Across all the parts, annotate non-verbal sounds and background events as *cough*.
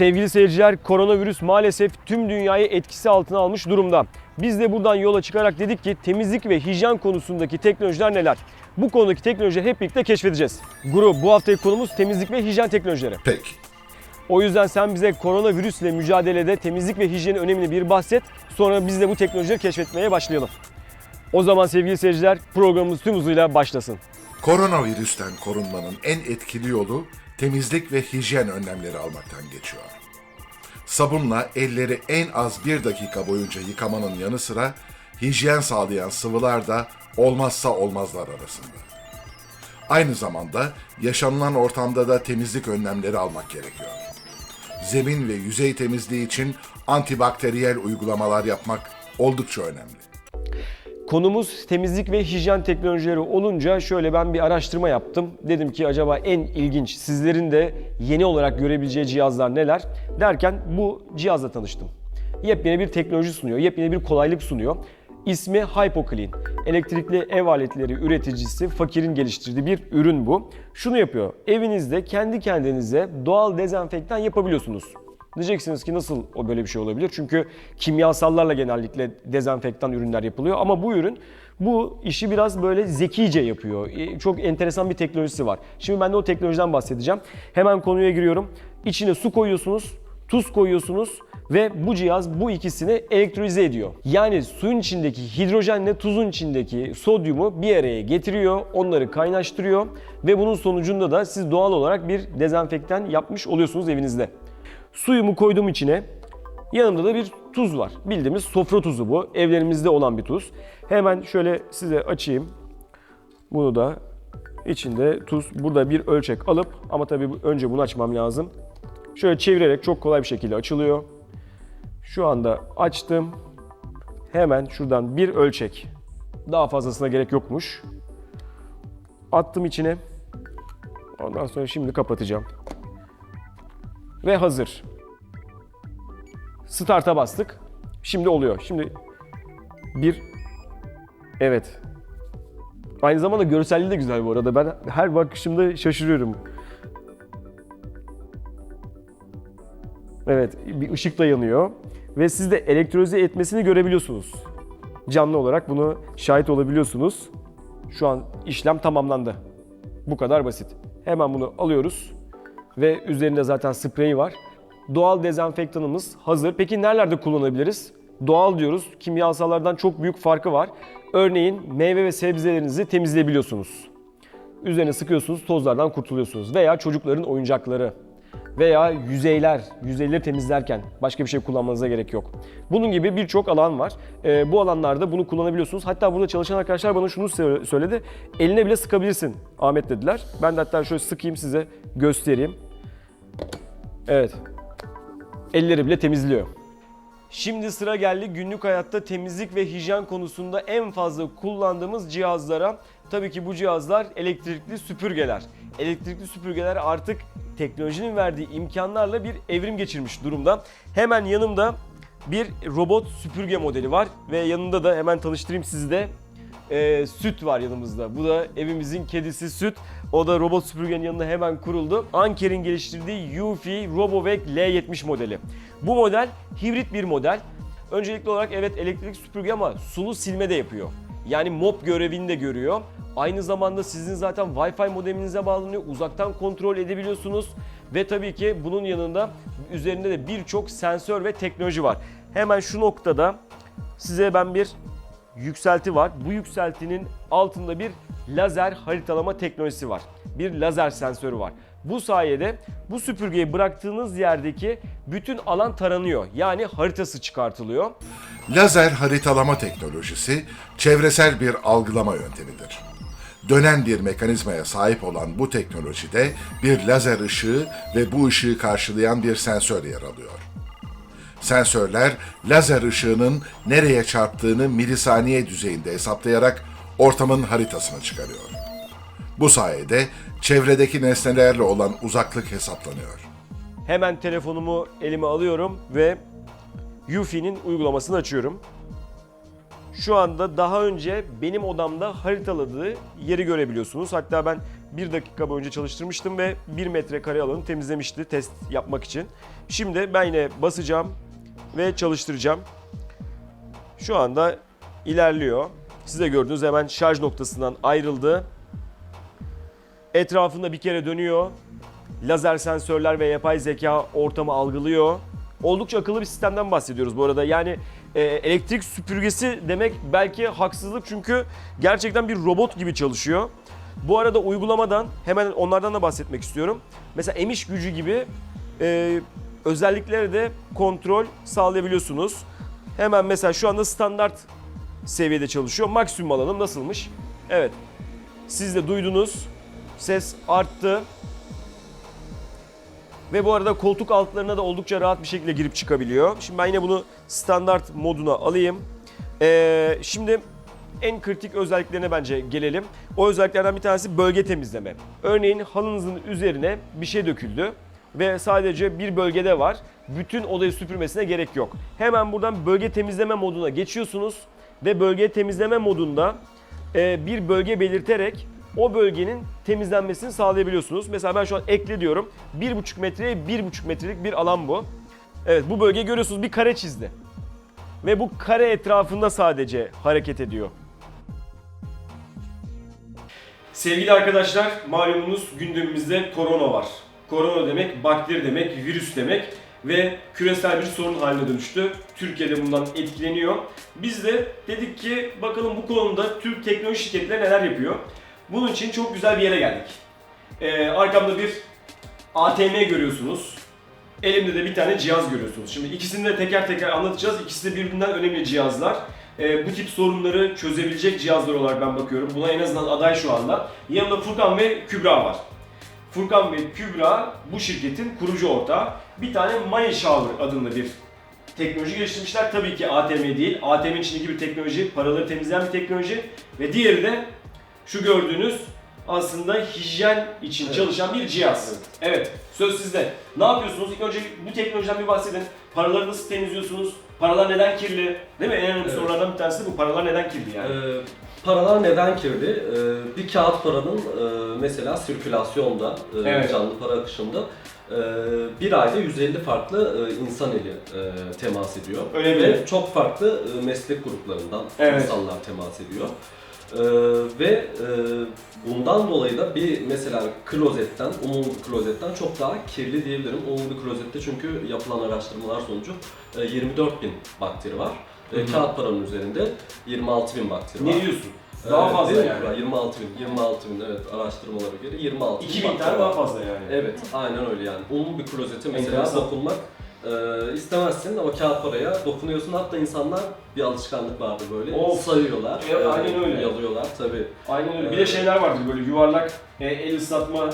Sevgili seyirciler, koronavirüs maalesef tüm dünyayı etkisi altına almış durumda. Biz de buradan yola çıkarak dedik ki temizlik ve hijyen konusundaki teknolojiler neler? Bu konudaki teknolojileri hep birlikte keşfedeceğiz. Grup bu haftaki konumuz temizlik ve hijyen teknolojileri. Peki. O yüzden sen bize koronavirüsle mücadelede temizlik ve hijyenin önemini bir bahset. Sonra biz de bu teknolojileri keşfetmeye başlayalım. O zaman sevgili seyirciler programımız tüm hızıyla başlasın. Koronavirüsten korunmanın en etkili yolu temizlik ve hijyen önlemleri almaktan geçiyor. Sabunla elleri en az bir dakika boyunca yıkamanın yanı sıra hijyen sağlayan sıvılar da olmazsa olmazlar arasında. Aynı zamanda yaşanılan ortamda da temizlik önlemleri almak gerekiyor. Zemin ve yüzey temizliği için antibakteriyel uygulamalar yapmak oldukça önemli. Konumuz temizlik ve hijyen teknolojileri olunca şöyle ben bir araştırma yaptım. Dedim ki acaba en ilginç sizlerin de yeni olarak görebileceği cihazlar neler? Derken bu cihazla tanıştım. Yepyeni bir teknoloji sunuyor, yepyeni bir kolaylık sunuyor. İsmi HypoClean. Elektrikli ev aletleri üreticisi Fakir'in geliştirdiği bir ürün bu. Şunu yapıyor. Evinizde kendi kendinize doğal dezenfektan yapabiliyorsunuz. Diyeceksiniz ki nasıl o böyle bir şey olabilir? Çünkü kimyasallarla genellikle dezenfektan ürünler yapılıyor ama bu ürün bu işi biraz böyle zekice yapıyor. E, Çok enteresan bir teknolojisi var. Şimdi ben de o teknolojiden bahsedeceğim. Hemen konuya giriyorum. İçine su koyuyorsunuz, tuz koyuyorsunuz ve bu cihaz bu ikisini elektrolize ediyor. Yani suyun içindeki hidrojenle tuzun içindeki sodyumu bir araya getiriyor, onları kaynaştırıyor ve bunun sonucunda da siz doğal olarak bir dezenfektan yapmış oluyorsunuz evinizde. Suyumu koydum içine. Yanımda da bir tuz var. Bildiğimiz sofra tuzu bu. Evlerimizde olan bir tuz. Hemen şöyle size açayım. Bunu da içinde tuz. Burada bir ölçek alıp ama tabii önce bunu açmam lazım. Şöyle çevirerek çok kolay bir şekilde açılıyor. Şu anda açtım. Hemen şuradan bir ölçek. Daha fazlasına gerek yokmuş. Attım içine. Ondan sonra şimdi kapatacağım ve hazır. Start'a bastık. Şimdi oluyor. Şimdi bir evet. Aynı zamanda görselliği de güzel bu arada. Ben her bakışımda şaşırıyorum. Evet, bir ışık da yanıyor ve siz de elektrolize etmesini görebiliyorsunuz. Canlı olarak bunu şahit olabiliyorsunuz. Şu an işlem tamamlandı. Bu kadar basit. Hemen bunu alıyoruz ve üzerinde zaten spreyi var. Doğal dezenfektanımız hazır. Peki nerelerde kullanabiliriz? Doğal diyoruz. Kimyasallardan çok büyük farkı var. Örneğin meyve ve sebzelerinizi temizleyebiliyorsunuz. Üzerine sıkıyorsunuz, tozlardan kurtuluyorsunuz. Veya çocukların oyuncakları veya yüzeyler, yüzeyleri temizlerken başka bir şey kullanmanıza gerek yok. Bunun gibi birçok alan var. Ee, bu alanlarda bunu kullanabiliyorsunuz. Hatta burada çalışan arkadaşlar bana şunu sö- söyledi. Eline bile sıkabilirsin Ahmet dediler. Ben de hatta şöyle sıkayım size göstereyim. Evet. Elleri bile temizliyor. Şimdi sıra geldi günlük hayatta temizlik ve hijyen konusunda en fazla kullandığımız cihazlara. Tabii ki bu cihazlar elektrikli süpürgeler. Elektrikli süpürgeler artık teknolojinin verdiği imkanlarla bir evrim geçirmiş durumda. Hemen yanımda bir robot süpürge modeli var ve yanında da hemen tanıştırayım sizi de e, süt var yanımızda. Bu da evimizin kedisi süt. O da robot süpürgenin yanında hemen kuruldu. Anker'in geliştirdiği Eufy RoboVac L70 modeli. Bu model hibrit bir model. Öncelikli olarak evet elektrik süpürge ama sulu silme de yapıyor. Yani mop görevini de görüyor. Aynı zamanda sizin zaten Wi-Fi modeminize bağlanıyor. Uzaktan kontrol edebiliyorsunuz. Ve tabii ki bunun yanında üzerinde de birçok sensör ve teknoloji var. Hemen şu noktada size ben bir yükselti var. Bu yükseltinin altında bir lazer haritalama teknolojisi var. Bir lazer sensörü var. Bu sayede bu süpürgeyi bıraktığınız yerdeki bütün alan taranıyor. Yani haritası çıkartılıyor. Lazer haritalama teknolojisi çevresel bir algılama yöntemidir. Dönen bir mekanizmaya sahip olan bu teknolojide bir lazer ışığı ve bu ışığı karşılayan bir sensör yer alıyor. Sensörler lazer ışığının nereye çarptığını milisaniye düzeyinde hesaplayarak ortamın haritasını çıkarıyor. Bu sayede çevredeki nesnelerle olan uzaklık hesaplanıyor. Hemen telefonumu elime alıyorum ve Eufy'nin uygulamasını açıyorum. Şu anda daha önce benim odamda haritaladığı yeri görebiliyorsunuz. Hatta ben 1 dakika boyunca çalıştırmıştım ve 1 metrekare alanı temizlemişti test yapmak için. Şimdi ben yine basacağım ve çalıştıracağım. Şu anda ilerliyor. Siz de gördünüz hemen şarj noktasından ayrıldı. Etrafında bir kere dönüyor. Lazer sensörler ve yapay zeka ortamı algılıyor. Oldukça akıllı bir sistemden bahsediyoruz bu arada. Yani e, elektrik süpürgesi demek belki haksızlık çünkü gerçekten bir robot gibi çalışıyor. Bu arada uygulamadan hemen onlardan da bahsetmek istiyorum. Mesela emiş gücü gibi e, özellikleri de kontrol sağlayabiliyorsunuz. Hemen mesela şu anda standart seviyede çalışıyor. Maksimum alanım nasılmış? Evet. Siz de duydunuz. Ses arttı. Ve bu arada koltuk altlarına da oldukça rahat bir şekilde girip çıkabiliyor. Şimdi ben yine bunu standart moduna alayım. Ee, şimdi en kritik özelliklerine bence gelelim. O özelliklerden bir tanesi bölge temizleme. Örneğin halınızın üzerine bir şey döküldü ve sadece bir bölgede var. Bütün odayı süpürmesine gerek yok. Hemen buradan bölge temizleme moduna geçiyorsunuz ve bölge temizleme modunda e, bir bölge belirterek o bölgenin temizlenmesini sağlayabiliyorsunuz. Mesela ben şu an ekle diyorum. 1,5 metreye 1,5 metrelik bir alan bu. Evet bu bölge görüyorsunuz bir kare çizdi. Ve bu kare etrafında sadece hareket ediyor. Sevgili arkadaşlar malumunuz gündemimizde korona var. Korona demek bakteri demek, virüs demek ve küresel bir sorun haline dönüştü. Türkiye'de bundan etkileniyor. Biz de dedik ki bakalım bu konuda Türk teknoloji şirketleri neler yapıyor. Bunun için çok güzel bir yere geldik. Ee, arkamda bir ATM görüyorsunuz. Elimde de bir tane cihaz görüyorsunuz. Şimdi ikisini de teker teker anlatacağız. İkisi de birbirinden önemli cihazlar. Ee, bu tip sorunları çözebilecek cihazlar olarak ben bakıyorum. Buna en azından aday şu anda. Yanımda Furkan ve Kübra var. Furkan ve Kübra bu şirketin kurucu ortağı. Bir tane Money Shower adında bir teknoloji geliştirmişler. Tabii ki ATM değil. ATM'nin içindeki bir teknoloji, paraları temizleyen bir teknoloji. Ve diğeri de şu gördüğünüz aslında hijyen için Evet. çalışan bir cihaz. Evet. söz sizde. Ne yapıyorsunuz? İlk önce bu teknolojiden bir bahsedin. Paraları nasıl temizliyorsunuz? Paralar neden kirli? Değil mi? En önemli Evet. sorulardan bir tanesi bu. Paralar neden kirli yani? Ee, paralar neden kirli? Ee, bir kağıt paranın e, mesela sirkülasyonda, e, Evet. canlı para akışında e, bir ayda 150 farklı e, insan eli e, temas ediyor. Öyle Ve çok farklı e, meslek gruplarından Evet. insanlar temas ediyor. E, ve e, bundan dolayı da bir mesela klozetten, umumi bir klozetten çok daha kirli diyebilirim. Umumi bir klozette çünkü yapılan araştırmalar sonucu e, 24 bin bakteri var. E, kağıt paranın üzerinde 26 bin bakteri var. ne diyorsun? Daha Evet, fazla değil mi? yani. 26 bin, 26 bin evet araştırmalara göre 26 bin 2000 bakteri tane var. daha fazla yani. Evet, aynen öyle yani. Umumi bir klozete mesela Enteresan. dokunmak e, istemezsin ama kağıt paraya dokunuyorsun. Hatta insanlar bir alışkanlık vardır böyle. Of. Sayıyorlar. E, aynen öyle. Yalıyorlar tabii. Aynen öyle. Bir de Evet. şeyler vardır böyle yuvarlak e, el ıslatma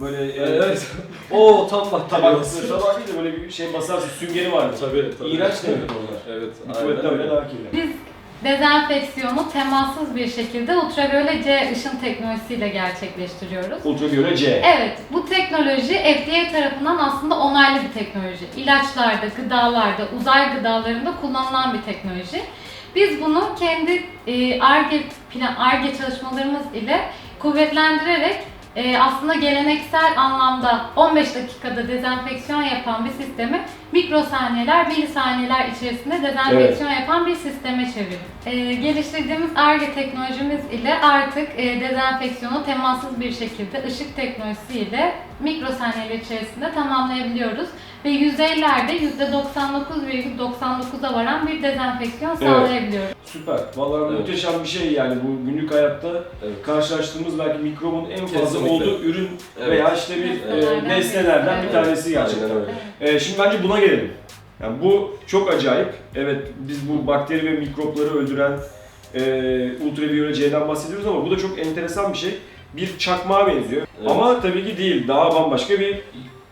böyle e, Evet. *laughs* Oo tam bak tabak tabak değil de böyle bir şey basarsın süngeri vardır. Tabii tabii. İğrenç demek onlar. Evet, öyle öyle. daha kirli. Biz dezenfeksiyonu temassız bir şekilde ultraviyole C ışın teknolojisiyle gerçekleştiriyoruz. Ultraviyole C. Evet, bu teknoloji FDA tarafından aslında onaylı bir teknoloji. İlaçlarda, gıdalarda, uzay gıdalarında kullanılan bir teknoloji. Biz bunu kendi e, ARGE plan ARGE çalışmalarımız ile kuvvetlendirerek e, aslında geleneksel anlamda 15 dakikada dezenfeksiyon yapan bir sistemi mikrosaniyeler, milisaniyeler içerisinde dezenfeksiyon yapan bir sisteme çevirdik. E, geliştirdiğimiz ARGE teknolojimiz ile artık e, dezenfeksiyonu temassız bir şekilde ışık teknolojisiyle mikrosaniyeler içerisinde tamamlayabiliyoruz ve yüzeylerde %99,99'a varan bir dezenfeksiyon Evet. sağlayabiliyoruz. Süper. Vallahi Evet. muhteşem bir şey yani bu günlük hayatta Evet. karşılaştığımız belki mikrobun en fazla Kesinlikle. olduğu ürün Evet. veya işte bir Nesnelerden e, nesnelerden bir tanesi gerçekten. Aynen öyle. E, şimdi bence buna gelelim. Yani bu çok acayip. Evet biz bu bakteri ve mikropları öldüren e, ultraviyole C'den bahsediyoruz ama bu da çok enteresan bir şey. Bir çakmağa benziyor. Evet. Ama tabii ki değil. Daha bambaşka bir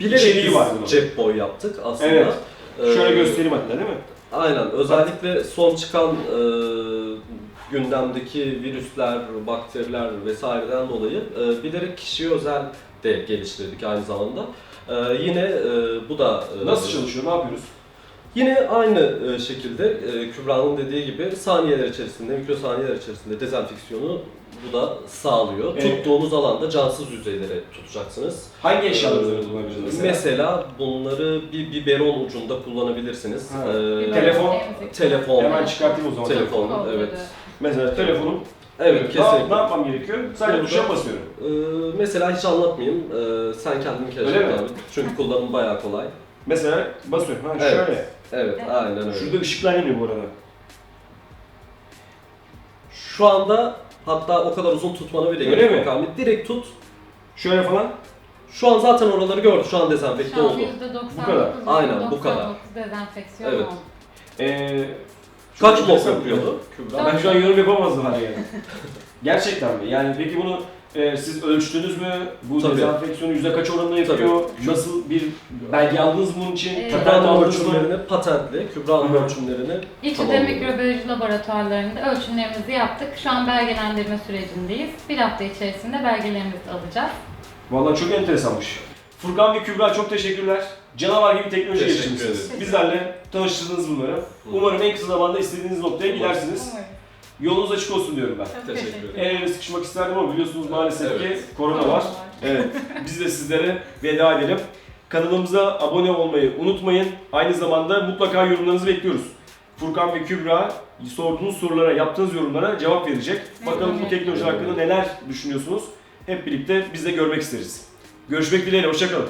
içeriği var bunun. cep boy yaptık aslında. Evet. Şöyle Ee, göstereyim hatta değil mi? Aynen. Özellikle son çıkan e, gündemdeki virüsler, bakteriler vesaireden dolayı e, bilerek kişiye özel de geliştirdik aynı zamanda. E, yine e, bu da e, Nasıl çalışıyor? Ne yapıyoruz? Yine aynı e, şekilde e, Kübra'nın dediği gibi saniyeler içerisinde, mikrosaniyeler içerisinde dezenfeksiyonu bu da sağlıyor. Evet. Tuttuğunuz alanda cansız yüzeyleri tutacaksınız. Hangi eşyaları kullanabiliriz mesela? Mesela bunları bir biberon ucunda kullanabilirsiniz. Ha. Ee, Telefon. telefon. Hemen çıkartayım o zaman. Telefon, Kolları. evet. Mesela telefonum. Evet, Ne, kesinlikle. ne yapmam gerekiyor? Sadece Burada- tuşa basıyorum. Ee, mesela hiç anlatmayayım. Ee, sen kendin keşfet abi. Çünkü kullanımı bayağı kolay. Mesela basıyorum. Ha Evet. şöyle. Evet, Evet. aynen öyle. Şurada ışıklar yanıyor bu arada. Şu anda hatta o kadar uzun tutmana bile Öyle gerek yok abi. Direkt tut. Şöyle falan. Şu an zaten oraları gördü. Şu an dezenfekte Şu an oldu. %99, Bu kadar. Aynen, bu kadar. dezenfeksiyon Evet. oldu. Ee, Kaç enteresan. yapıyordu Kübra? Ben şu an yorum yapamazdım hani yani. *laughs* Gerçekten mi? Yani peki bunu e, siz ölçtünüz mü? Bu Tabii. dezenfeksiyonu yüzde kaç oranında yapıyor? Nasıl bir belge aldınız mı bunun için? Ee, Patent Kübra'nın aldınız mı? ölçümlerini patentli, Kübra'nın Hı ölçümlerini İTÜ'de tamamladı. mikrobiyoloji laboratuvarlarında ölçümlerimizi yaptık. Şu an belgelendirme sürecindeyiz. Bir hafta içerisinde belgelerimizi alacağız. Vallahi çok enteresanmış. Furkan ve Kübra çok teşekkürler. Canavar gibi teknoloji Teşekkür geliştirmişsiniz. ederiz. Bizlerle tanıştırdınız bunları. Umarım en kısa zamanda istediğiniz noktaya gidersiniz. Yolunuz açık olsun diyorum ben. Çok Teşekkür teşekkür ederim. El ele sıkışmak isterdim ama biliyorsunuz maalesef Evet. ki korona var. Evet, *laughs* biz de sizlere veda edelim. Kanalımıza abone olmayı unutmayın. Aynı zamanda mutlaka yorumlarınızı bekliyoruz. Furkan ve Kübra sorduğunuz sorulara, yaptığınız yorumlara cevap verecek. Bakalım bu teknoloji hakkında neler düşünüyorsunuz? Hep birlikte biz de görmek isteriz. Görüşmek dileğiyle, hoşçakalın.